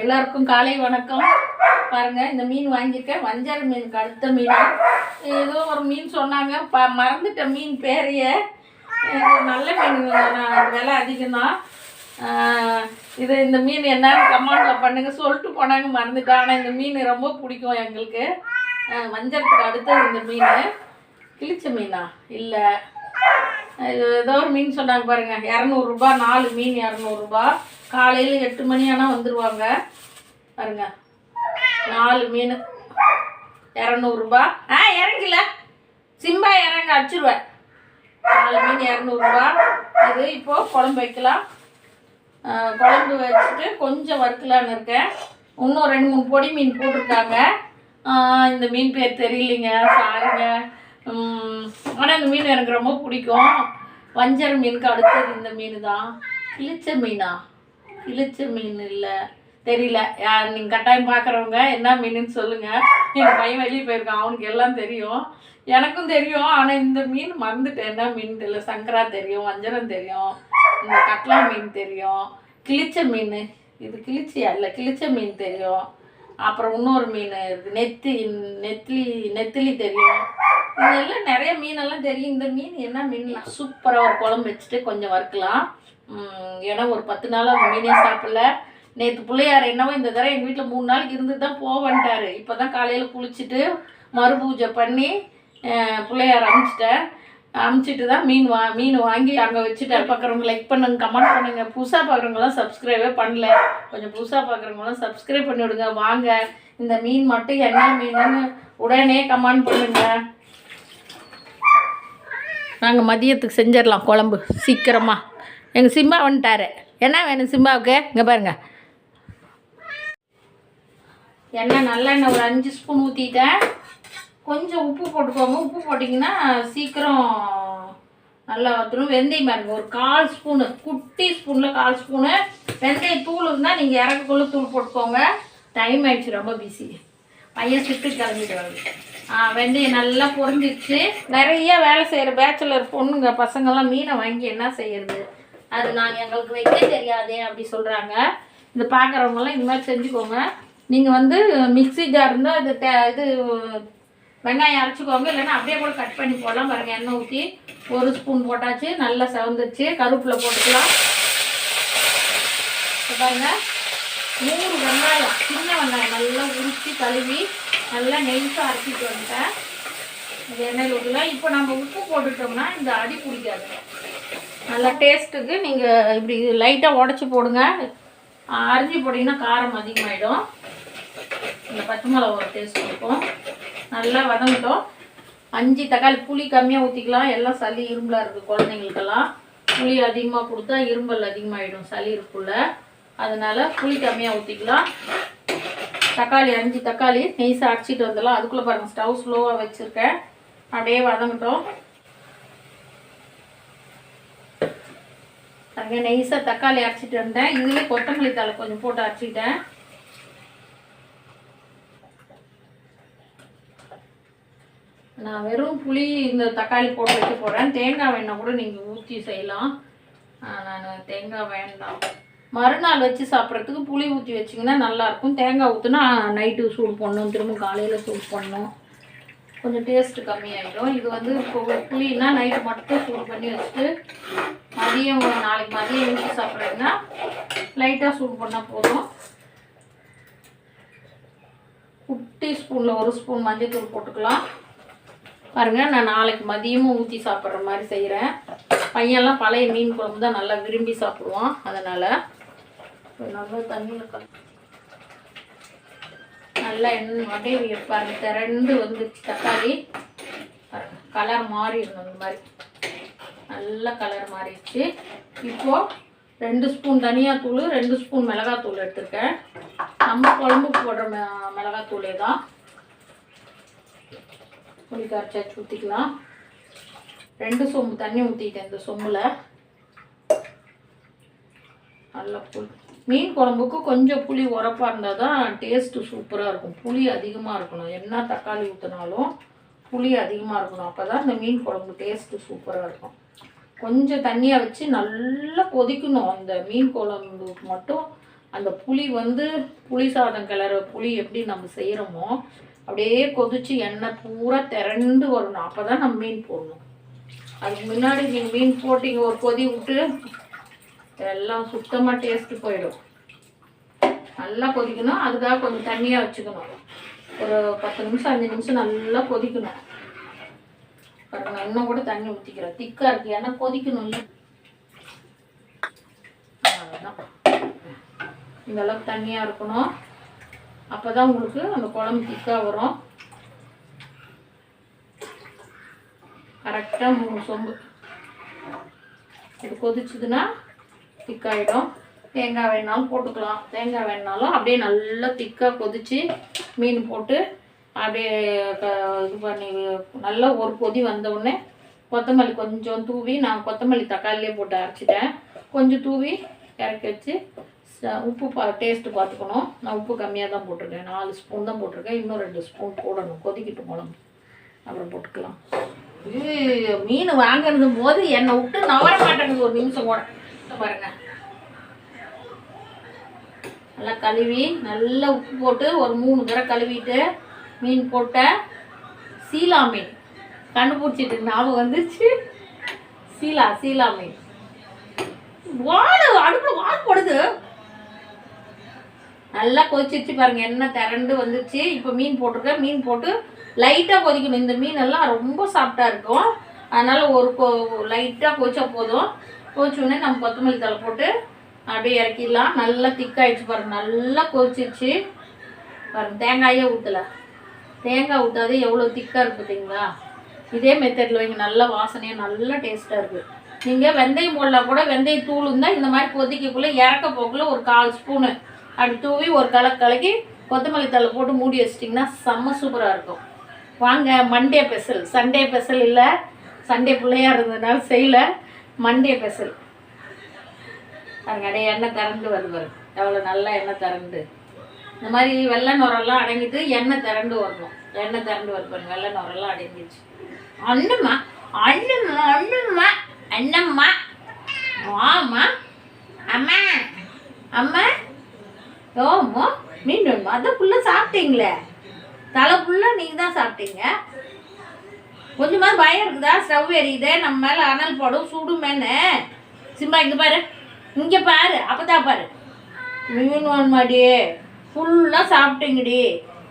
எல்லாருக்கும் காலை வணக்கம். பாருங்க இந்த மீன் வாங்கியிருக்கேன். வஞ்சர மீனுக்கு அடுத்த மீன். ஏதோ ஒரு மீன் சொன்னாங்க. ப மறந்துட்டேன் மீன் பேரையே. நல்ல மீன். விலை அதிகம்தான். இது இந்த மீன் என்னன்னு கமெண்டில் பண்ணுங்க. சொல்லிட்டு போனாங்க மறந்துட்டேன். ஆனால் இந்த மீன் ரொம்ப பிடிக்கும் எங்களுக்கு. வஞ்சரத்துக்கு அடுத்தது இந்த மீன். கிழிச்ச மீனா? இல்லை. ஏதோ ஒரு மீன் சொன்னாங்க பாருங்க. இரநூறுபா நாலு மீன் இரநூறுபா காலையில் எட்டு மணி ஆனால் வந்துடுவாங்க பாருங்க. நாலு மீன். இரநூறுபா ஆ இறங்கில. சிம்பா இறங்க அடிச்சிருவேன். நாலு மீன் இரநூறுபா இது இப்போது குழம்பு வைக்கலாம். குழம்பு வச்சுட்டு கொஞ்சம் வறுக்கலான்னு இருக்கேன். இன்னும் ரெண்டு மூணு பொடி மீன் போட்டிருக்காங்க. இந்த மீன் பேர் தெரியலைங்க. சாரிங்க. ஆனால் இந்த மீன் எனக்கு ரொம்ப பிடிக்கும். வஞ்சரம் மீனுக்கு அடுத்தது இந்த மீன் தான் கிழிச்ச மீனா? கிழிச்ச மீன் இல்லை. தெரியல. யார் நீங்கள் கட்டாயம் பார்க்குறவங்க என்ன மீனுன்னு சொல்லுங்கள் எங்கள் பையன் வெளியே போயிருக்கான். அவனுக்கு எல்லாம் தெரியும். எனக்கும் தெரியும். ஆனால் இந்த மீன் மறந்துட்டேன். என்ன மீன் தெரியல. சங்கரா தெரியும். வஞ்சரம் தெரியும். இந்த கட்லா மீன் தெரியும். கிழிச்ச மீன். இது கிழிச்சியா? இல்லை கிழிச்ச மீன் தெரியும். அப்புறம் இன்னொரு மீன் இருக்குது நெத்தி நெத்திலி நெத்திலி தெரியும். இதெல்லாம் நிறைய மீனெல்லாம் தெரியும். இந்த மீன் என்ன மீன்? சூப்பராக ஒரு குழம்பு வச்சுட்டு கொஞ்சம் வறுக்கலாம். ஏன்னா ஒரு பத்து நாளாக மீனே சாப்பிடல. நேற்று பிள்ளையார் என்னவோ இந்த தடவை எங்கள் வீட்டில் மூணு நாளைக்கு இருந்து தான் போவன்ட்டார் இப்போ தான் காலையில் குளிச்சுட்டு மறுபூஜை பண்ணி பிள்ளையார் அனுப்பிச்சிட்டேன் அமுச்சிட்டு தான் மீன் வா மீன் வாங்கி அங்கே வச்சுட்டு பார்க்குறவங்க லைக் பண்ணுங்க கமெண்ட் பண்ணுங்க. புதுசாக பார்க்குறவங்களாம் சப்ஸ்கிரைபே பண்ணல. கொஞ்சம் புதுசாக பார்க்குறவங்களாம் சப்ஸ்கிரைப் பண்ணி விடுங்க. வாங்க. இந்த மீன் மட்டும் என்ன மீனுன்னு உடனே கமெண்ட் பண்ணுங்க. நாங்கள் மதியத்துக்கு செஞ்சிடலாம் குழம்பு. சீக்கிரமாக எங்கள் சிம்பா வந்துட்டாரு. என்ன வேணும் சிம்பாவுக்கு? இங்கே பாருங்க. எண்ணெய் நல்லெண்ணெய் ஒரு அஞ்சு ஸ்பூன் ஊற்றிட்டேன் கொஞ்சம் உப்பு போட்டுக்கோங்க. உப்பு போட்டிங்கன்னா சீக்கிரம் நல்லா வந்துடும் வெந்தயம் பாருங்க ஒரு கால் ஸ்பூனு குட்டி ஸ்பூனில் கால் ஸ்பூனு. வெந்தய தூள் இருந்தால் நீங்கள் இறக்கக்குள்ளே தூள் போட்டுக்கோங்க. டைம் ஆயிடுச்சு ரொம்ப பிஸி பையன் சுட்டு கிளம்பிட்டு வருது ஆ வெந்தயம் நல்லா பொறிஞ்சிடுச்சு நிறைய வேலை செய்கிற பேச்சுலர் பொண்ணுங்க பசங்கள்லாம் மீனை வாங்கி என்ன செய்யறது? அது நான் எங்களுக்கு வைக்க தெரியாதே அப்படி சொல்கிறாங்க இது பார்க்குறவங்கலாம் இந்த மாதிரி செஞ்சுக்கோங்க. நீங்கள் வந்து மிக்சி ஜார் இருந்தால் இது இது வெங்காயம் அரைச்சிக்கோங்க. இல்லைன்னா அப்படியே கூட கட் பண்ணி போடலாம். பாருங்க எண்ணெய் ஊற்றி ஒரு ஸ்பூன் போட்டாச்சு. நல்லா செவந்துச்சு கருப்பில் போட்டுக்கலாம். இப்ப பாருங்க நூறு வெங்காயம் சின்ன வெங்காயம் நல்லா உரித்து கழுவி நல்லா நெய்ஸாக அரைச்சிட்டு வந்துட்டேன். இந்த எண்ணெயில் ஊற்றலாம் இப்போ நம்ம உப்பு போட்டுட்டோம்னா இந்த அடி பிடிக்காது. நல்லா டேஸ்ட்டுக்கு நீங்கள் இப்படி லைட்டாக உடச்சி போடுங்க. அரிஞ்சு போட்டிங்கன்னா காரம் அதிகமாகிடும் இந்த பச்சை மிளகா ஒரு டேஸ்ட் இருக்கும் நல்லா வதங்கட்டும். அஞ்சு தக்காளி புளி கம்மியாக ஊற்றிக்கலாம் எல்லாம் சளி இரும்பலாக இருக்குது குழந்தைங்களுக்கெல்லாம். புளி அதிகமாக கொடுத்தா இரும்பல் அதிகமாகிடும் சளி இருக்குள்ள அதனால் புளி கம்மியாக ஊற்றிக்கலாம் தக்காளி அஞ்சு தக்காளி நெய்ஸாக அரைச்சிட்டு வந்துடலாம். அதுக்குள்ளே பாருங்கள் ஸ்டவ் ஸ்லோவாக வச்சுருக்கேன். அப்படியே வதங்கட்டும். அங்கே நெய்ஸாக தக்காளி அரைச்சிட்டு வந்தேன் இதுலேயே கொத்தமல்லி தழை கொஞ்சம் போட்டு அரைச்சிட்டேன். நான் வெறும் புளி இந்த தக்காளி போட்டு வைக்க போகிறேன் தேங்காய் வேணால் கூட நீங்கள் ஊற்றி செய்யலாம். நான் தேங்காய் வேண்டாம். மறுநாள் வச்சு சாப்பிட்றதுக்கு புளி ஊற்றி வச்சிங்கன்னா நல்லாயிருக்கும் தேங்காய் ஊற்றுனா நைட்டு சூடு பண்ணணும். திரும்ப காலையில் சூடு பண்ணணும். கொஞ்சம் டேஸ்ட்டு கம்மியாயிடும். இது வந்து இப்போ புளினா நைட்டு மட்டும் சூடு பண்ணி வச்சுட்டு மதியம் நாளைக்கு மதியம் ஊற்றி சாப்பிட்றீங்கன்னா லைட்டாக சூடு பண்ணால் போதும். குட்டி ஸ்பூனில் ஒரு ஸ்பூன் மஞ்சள் போட்டுக்கலாம். பாருங்கள் நான் நாளைக்கு மதியமும் ஊற்றி சாப்பிட்ற மாதிரி செய்கிறேன் பையன்லாம் பழைய மீன் குழம்பு தான் நல்லா விரும்பி சாப்பிடுவான் அதனால். நல்லா தண்ணியில் கல நல்லா எண்ணெய் வகை பாருங்க திரண்டு வந்துச்சு தக்காளி கலர் மாறிடணும் இந்த மாதிரி. நல்ல கலர் மாறிடுச்சு. இப்போது ரெண்டு ஸ்பூன் தனியாத்தூள் ரெண்டு ஸ்பூன் மிளகாத்தூள் எடுத்துருக்கேன். நம்ம குழம்புக்கு போடுற மிளகாத்தூளே தான். புளி கரைச்சாச்சு ஊற்றிக்கலாம் ரெண்டு சொம்பு தண்ணி ஊற்றிட்டேன் இந்த சொம்பில். நல்லா புளி. மீன் குழம்புக்கு கொஞ்சம் புளி உரப்பாக இருந்தால் தான் டேஸ்ட்டு சூப்பராக இருக்கும். புளி அதிகமாக இருக்கணும். என்ன தக்காளி ஊற்றினாலும் புளி அதிகமாக இருக்கணும். அப்போ தான் இந்த மீன் குழம்பு டேஸ்ட்டு சூப்பராக இருக்கும். கொஞ்சம் தண்ணியாக வச்சு நல்லா கொதிக்கணும். அந்த மீன் குழம்புக்கு மட்டும் அந்த புளி வந்து புளி சாதம் கிளற புளி எப்படி நம்ம செய்கிறோமோ அப்படியே கொதிச்சு எண்ணெய் பூரா திரண்டு வரணும். அப்போ தான் நம்ம மீன் போடணும். அதுக்கு முன்னாடி நீங்கள் மீன் போட்டிங்க ஒரு கொதி விட்டு எல்லாம் சுத்தமாக டேஸ்ட்டு போயிடும். நல்லா கொதிக்கணும். அதுக்காக கொஞ்சம் தண்ணியாக வச்சுக்கணும். ஒரு பத்து நிமிஷம் அஞ்சு நிமிஷம் நல்லா கொதிக்கணும். பாருங்க இன்னும் கூட தண்ணி ஊற்றிக்கிறேன் திக்காக இருக்குது ஏன்னா கொதிக்கணும் இல்லை அவ்வளோதான் இந்த அளவுக்கு தண்ணியாக இருக்கணும். அப்போ தான் உங்களுக்கு அந்த குழம்பு திக்காக வரும். கரெக்டாக மூணு சொம்பு. இது கொதிச்சுதுன்னா திக்காயிடும் தேங்காய் வேணாலும் போட்டுக்கலாம். தேங்காய் வேணாலும் அப்படியே நல்லா திக்காக கொதிச்சு மீன் போட்டு அப்படியே க- இது பண்ணி நல்லா ஒரு கொதி வந்தவுடனே கொத்தமல்லி கொஞ்சம் தூவி நான் கொத்தமல்லி தக்காளிலே போட்டு அரைச்சிட்டேன். கொஞ்சம் தூவி இறக்கி வச்சு உப்பு பா டேஸ்ட்டு பார்த்துக்கணும். நான் உப்பு கம்மியாக தான் போட்டிருக்கேன். நாலு ஸ்பூன் தான் போட்டிருக்கேன். இன்னும் ரெண்டு ஸ்பூன் போடணும். கொதிக்கிட்டு குழம்பு. அப்புறம் போட்டுக்கலாம். மீன் வாங்கினது போது என்னை விட்டு நவர மாட்டேங்குது. ஒரு நிமிஷம் கூட. பாருங்கள் பாருங்க. நல்லா கழுவி நல்லா உப்பு போட்டு ஒரு மூணு தடவை கழுவிட்டு மீன் போட்ட சீலா மீன். கண்டுபிடிச்சிட்டு ஞாபகம் வந்துச்சு சீலா சீலா மீன். வாழை அடுப்பில் வாழை போடுது. நல்லா கொதிச்சிருச்சு பாருங்கள் எண்ணெய் திரண்டு வந்துருச்சு. இப்போ மீன் போட்டிருக்கேன். மீன் போட்டு லைட்டாக கொதிக்கணும். இந்த மீன் எல்லாம் ரொம்ப சாஃப்டாக இருக்கும். அதனால் ஒரு கொ லைட்டாக கொதிச்சா போதும். கொதிச்சோடனே நம்ம கொத்தமல்லி தலை போட்டு அப்படியே இறக்கிடலாம். நல்லா திக்காயிடுச்சு பாருங்க. நல்லா கொதிச்சிருச்சு. பாருங்க தேங்காயே ஊற்றல தேங்காய் ஊற்றாதே எவ்வளோ திக்காக இருக்குது பார்த்தீங்களா இதே மெத்தடில் வைங்க. நல்ல வாசனையாக நல்ல டேஸ்ட்டாக இருக்குது நீங்கள் வெந்தயம் போடலாம் கூட. வெந்தய தூள் இருந்தால் இந்த மாதிரி கொதிக்கக்குள்ளே இறக்க போக்குள்ள ஒரு கால் ஸ்பூனு அப்படி தூவி ஒரு கலக்கு கலக்கி கொத்தமல்லி தழை போட்டு மூடி வச்சிட்டிங்கன்னா செம்ம சூப்பராக இருக்கும். வாங்க மண்டே பெசல் சண்டே பெசல் இல்லை. சண்டே பிள்ளையா இருந்ததுனால செய்யல. மண்டே பெசல் பாருங்க எண்ணெய் திரண்டு வருவார் எவ்வளோ நல்லா எண்ணெய் திரண்டு. இந்த மாதிரி வெள்ளை நுரெல்லாம் அடங்கிட்டு எண்ணெய் திரண்டு வரணும். எண்ணெய் திரண்டு வருவாங்க வெள்ளை நுரெல்லாம் அடங்கிடுச்சு. அண்ணுமா அண்ணுமா அண்ணுமா அண்ணம்மா. மாமா அம்மா. அம்மா. ஓமோ மீன் வேணுமா அதான் ஃபுல்லாக சாப்பிட்டீங்களே. தலை ஃபுல்லாக நீங்கள் தான் சாப்பிட்டீங்க. கொஞ்சமாக பயம் இருக்குதா? ஸ்டவ் எரியுதே நம்ம மேலே அனல் போடும் சுடுமேன்னு சிம்பா இங்கே பாரு. இங்கே பாரு அப்பதான் பாரு. மீன் வேணுமாடி ஃபுல்லாக சாப்பிட்டீங்கடி.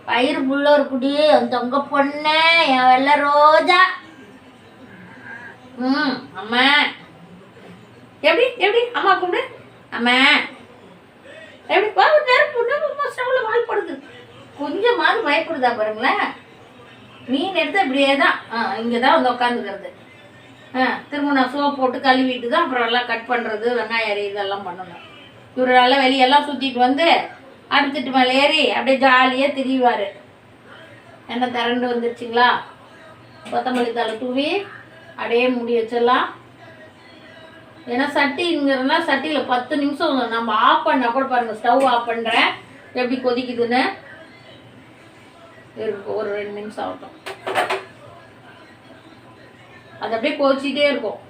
பயிர் ஃபுல்லாக இருக்குடி. அந்த உங்க பொண்ணு என் வெள்ளை ரோஜா. ம் அம்மா. எப்படி எப்படி? அம்மா கூப்பிடு. அம்மா. எப்படி? ஒரு நேரம் பொண்ணு ஸ்டவ்வில் வால் கொஞ்சமாவது பயப்படுதா பாருங்களேன். மீன் எடுத்து இப்படியே தான் ஆ இங்கே தான் வந்து உட்காந்துக்கிறது ஆ திரும்ப நான் சோப் போட்டு கழுவிட்டு தான் அப்புறம் எல்லாம் கட் பண்ணுறது வெங்காயம் அரி இதெல்லாம் பண்ணணும். இவரெல்லாம் வெளியெல்லாம் சுற்றிட்டு வந்து அடுத்துட்டு மேலே ஏறி அப்படியே ஜாலியாக திரிவார் என்ன திரண்டு வந்துருச்சுங்களா? கொத்தமல்லி தலை தூவி அப்படியே முடி வச்சிடலாம். ஏன்னா சட்டிங்கிறதுனா சட்டியில் பத்து நிமிஷம் நம்ம ஆஃப் பண்ணால் கூட பாருங்கள் ஸ்டவ் ஆஃப் பண்ணுறேன் எப்படி கொதிக்குதுன்னு? இருக்கும் ஒரு ரெண்டு நிமிஷம் ஆகட்டும். அது அப்படியே கொதிச்சிட்டே இருக்கும்.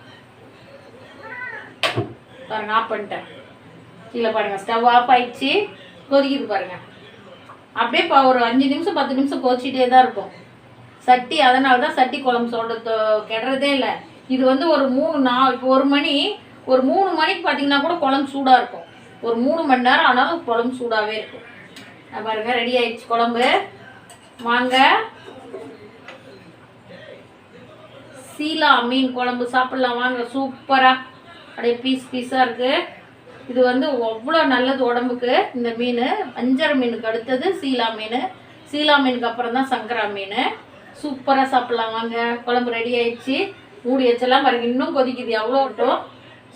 பாருங்க ஆஃப் பண்ணிட்டேன். கீழே பாருங்கள் ஸ்டவ் ஆஃப் ஆயிடுச்சு. கொதிக்குது பாருங்கள் அப்படியே இப்போ ஒரு அஞ்சு நிமிஷம் பத்து நிமிஷம் கொதிச்சிட்டே தான் இருக்கும். சட்டி அதனால தான் சட்டி குழம்பு சொல்கிறது கெடுறதே இல்லை. இது வந்து ஒரு மூணு நா இப்போ ஒரு மணி ஒரு மூணு மணிக்கு பார்த்தீங்கன்னா கூட குழம்பு சூடாக இருக்கும். ஒரு மூணு மணி நேரம் ஆனாலும் குழம்பு சூடாகவே இருக்கும். அஹ் பாருங்க ரெடி ஆயிடுச்சு குழம்பு. வாங்க சீலா மீன் குழம்பு சாப்பிடலாம். வாங்க சூப்பராக அப்படியே பீஸ் பீஸாக இருக்குது இது வந்து அவ்வளோ நல்லது உடம்புக்கு இந்த மீன். வஞ்சரம் மீனுக்கு அடுத்தது சீலா மீன். சீலா மீனுக்கு அப்புறம் தான் சங்கரா மீன். சூப்பராக சாப்பிட்லாம். வாங்க குழம்பு ரெடி ஆயிடுச்சு. மூடி வச்செல்லாம் பாருங்க இன்னும் கொதிக்குது. எவ்வளோ விட்டோம்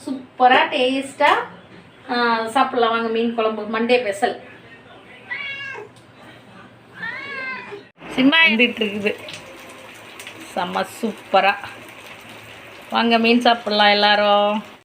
சூப்பராக டேஸ்ட்டாக சாப்பிட்லாம். வாங்க மீன் குழம்பு மண்டே ஸ்பெஷல். சிம்மா இருந்துட்டு இருக்குது செம்ம சூப்பராக வாங்க மீன் சாப்பிட்லாம் எல்லாரும்.